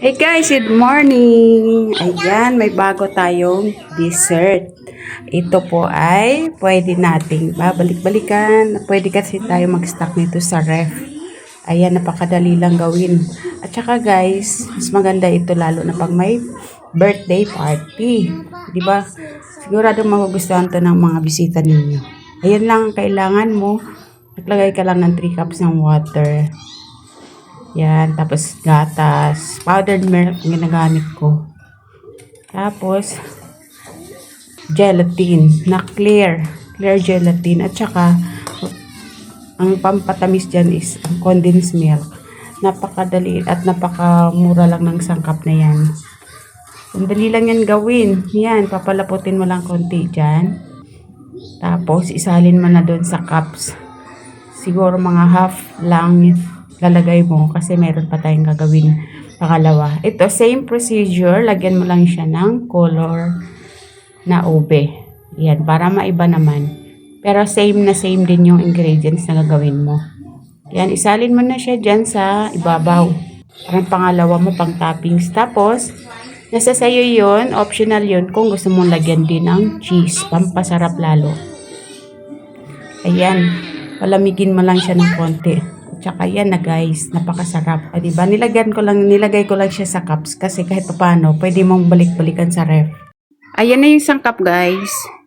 Hey guys, good morning! Ayan, may bago tayong dessert. Ito po ay pwede nating babalik-balikan. Pwede kasi tayo mag-stock nito sa ref. Ayan, napakadali lang gawin. At saka guys, mas maganda ito lalo na pag may birthday party. Ba? Sigurado magugustuhan to ng mga bisita ninyo. Ayan lang ang kailangan mo. Naglagay ka lang ng 3 cups ng water. Yan, tapos gatas, powdered milk ang ginagamit ko. Tapos, gelatin na clear, clear gelatin. At saka, ang pampatamis dyan is ang condensed milk. Napakadali at napakamura lang ng sangkap na yan. Ang dali lang yan gawin. Yan, papalaputin mo lang konti dyan. Tapos, isalin mo na doon sa cups. Siguro mga half lang lalagay mo kasi meron pa tayong gagawin pangalawa. Ito, same procedure. Lagyan mo lang siya ng color na ube. Yan, para maiba naman. Pero same na same din yung ingredients na gagawin mo. Yan, isalin mo na siya dyan sa ibabaw. Parang pangalawa mo pang toppings. Tapos, nasa sayo yun, optional yun kung gusto mong lagyan din ng cheese. Pampasarap lalo. Ayan, palamigin mo lang siya ng konti. Tsaka yan na guys, napakasarap. Ah, diba? Nilagyan ko lang, nilagay ko lang siya sa cups kasi kahit paano, pwede mong balik-balikan sa ref. Ayan na yung isang cup guys.